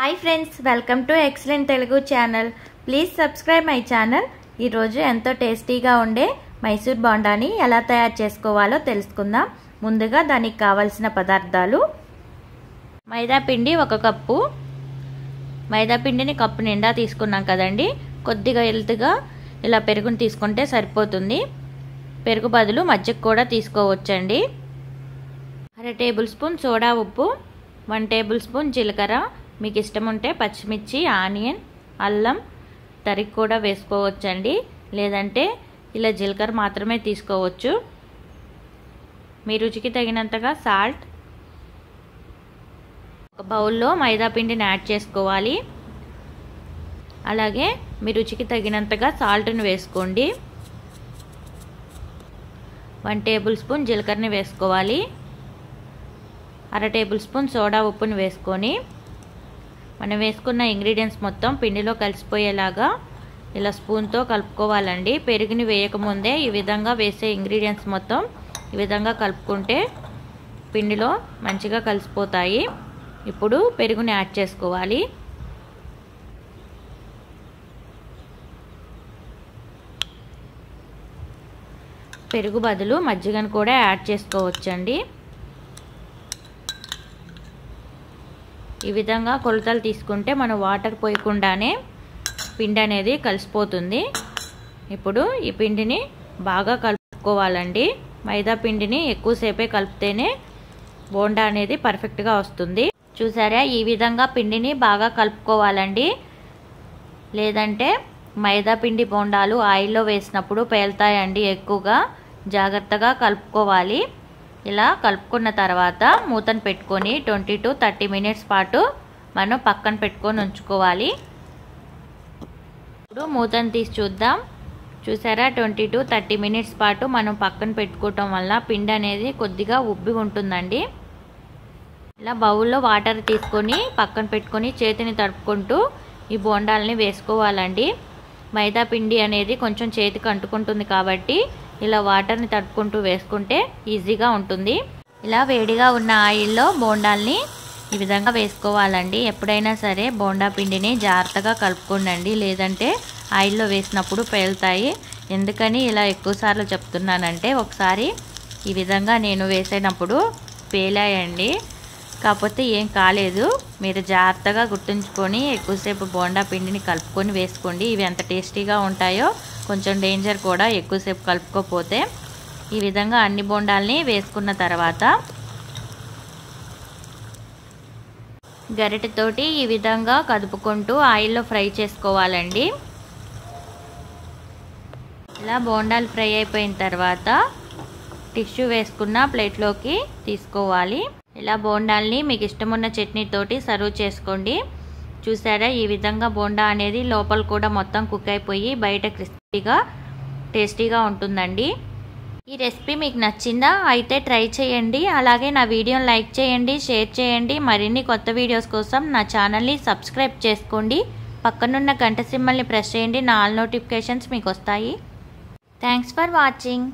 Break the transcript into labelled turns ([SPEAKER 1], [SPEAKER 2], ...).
[SPEAKER 1] Hi friends welcome to excellent Telugu channel please subscribe my channel ఈరోజు ఎంతో టేస్టీగా ఉండే మైసూర్ బోండాని ఎలా తయారు చేసుకోవాలో తెలుసుకుందాం. ముందుగా దానికి కావలసిన పదార్థాలు. మైదా పిండి ఒక కప్పు. మైదా పిండిని కప్పు నిండా తీసుకున్నాం కదండి. కొద్దిగా ఎల్తుగా ఇలా పెరుగుని తీసుకుంటే సరిపోతుంది. పెరుగు బదులు మజ్జిగ కూడా తీసుకోవచ్చండి. అర టేబుల్ స్పూన్ సోడా ఉప్పు వన్ టేబుల్ స్పూన్ జీలకర్ర మీకు ఇష్టం ఉంటే పచ్చిమిర్చి ఆనియన్ అల్లం తరిగి కూడా వేసుకోవచ్చండి. లేదంటే ఇలా జీలకర్ర మాత్రమే తీసుకోవచ్చు. మీ రుచికి తగినంతగా సాల్ట్. ఒక బౌల్లో మైదా పిండిని యాడ్ చేసుకోవాలి. అలాగే మీ రుచికి తగినంతగా సాల్ట్ని వేసుకోండి. వన్ టేబుల్ స్పూన్ జీలకర్రని వేసుకోవాలి. అర టేబుల్ స్పూన్ సోడా ఉప్పుని వేసుకొని మనం వేసుకున్న ఇంగ్రీడియంట్స్ మొత్తం పిండిలో కలిసిపోయేలాగా ఇలా స్పూన్తో కలుపుకోవాలండి. పెరుగుని వేయకముందే ఈ విధంగా వేసే ఇంగ్రీడియంట్స్ మొత్తం ఈ విధంగా కలుపుకుంటే పిండిలో మంచిగా కలిసిపోతాయి. ఇప్పుడు పెరుగుని యాడ్ చేసుకోవాలి. పెరుగు బదులు మజ్జిగను కూడా యాడ్ చేసుకోవచ్చండి. ఈ విధంగా కొలతలు తీసుకుంటే మనం వాటర్ పోయకుండానే పిండి అనేది కలిసిపోతుంది. ఇప్పుడు ఈ పిండిని బాగా కలుపుకోవాలండి. మైదా పిండిని ఎక్కువసేపే కలిపితేనే బోండా అనేది పర్ఫెక్ట్గా వస్తుంది. చూసారా? ఈ విధంగా పిండిని బాగా కలుపుకోవాలండి. లేదంటే మైదా పిండి బోండాలు ఆయిల్లో వేసినప్పుడు పేలుతాయండి ఎక్కువగా. జాగ్రత్తగా కలుపుకోవాలి. ఇలా కలుపుకున్న తర్వాత మూతను పెట్టుకొని ట్వంటీ టు థర్టీ మినిట్స్ పాటు మనం పక్కన పెట్టుకొని ఉంచుకోవాలి. ఇప్పుడు మూతను తీసి చూద్దాం. చూసారా? ట్వంటీ టు థర్టీ మినిట్స్ పాటు మనం పక్కన పెట్టుకోవటం వల్ల పిండి అనేది కొద్దిగా ఉబ్బి ఉంటుందండి. ఇలా బౌల్లో వాటర్ తీసుకొని పక్కన పెట్టుకొని చేతిని తడుపుకుంటూ ఈ బోండాలని వేసుకోవాలండి. మైదా పిండి అనేది కొంచెం చేతికి అంటుకుంటుంది కాబట్టి ఇలా వాటర్ని తట్టుకుంటూ వేసుకుంటే ఈజీగా ఉంటుంది. ఇలా వేడిగా ఉన్న ఆయిల్లో బోండాల్ని ఈ విధంగా వేసుకోవాలండి. ఎప్పుడైనా సరే బోండా పిండిని జాగ్రత్తగా కలుపుకోండి లేదంటే ఆయిల్లో వేసినప్పుడు పేలుతాయి. ఎందుకని ఇలా ఎక్కువసార్లు చెప్తున్నానంటే ఒకసారి ఈ విధంగా నేను వేసేటప్పుడు పేలాయండి. కాకపోతే ఏం కాలేదు. మీరు జాగ్రత్తగా గుర్తుంచుకొని ఎక్కువసేపు బోండా పిండిని కలుపుకొని వేసుకోండి. ఇవి ఎంత టేస్టీగా ఉంటాయో కొంచెం డేంజర్ కూడా ఎక్కువసేపు కలుపుకోపోతే ఈ విధంగా అన్ని బోండాల్ని వేసుకున్న తర్వాత గరిటెతోటి ఈ విధంగా కదుపుకుంటూ ఆయిల్లో ఫ్రై చేసుకోవాలండి. ఇలా బోండాలు ఫ్రై అయిపోయిన తర్వాత టిష్యూ వేసుకున్న ప్లేట్లోకి తీసుకోవాలి. ఇలా బోండాల్ని మీకు ఇష్టమున్న చట్నీతోటి సర్వ్ చేసుకోండి. చూసారా? ఈ విధంగా బోండా అనేది లోపల కూడా మొత్తం కుక్ అయిపోయి బయట క్రిస్పీగా టేస్టీగా ఉంటుందండి. ఈ రెసిపీ మీకు నచ్చిందా? అయితే ట్రై చేయండి. అలాగే నా వీడియోని లైక్ చేయండి షేర్ చేయండి. మరిన్ని కొత్త వీడియోస్ కోసం నా ఛానల్ని సబ్స్క్రైబ్ చేసుకోండి. పక్కనున్న గంట సింబల్ని ప్రెస్ చేయండి. నా ఆల్ నోటిఫికేషన్స్ మీకు వస్తాయి. Thanks for watching.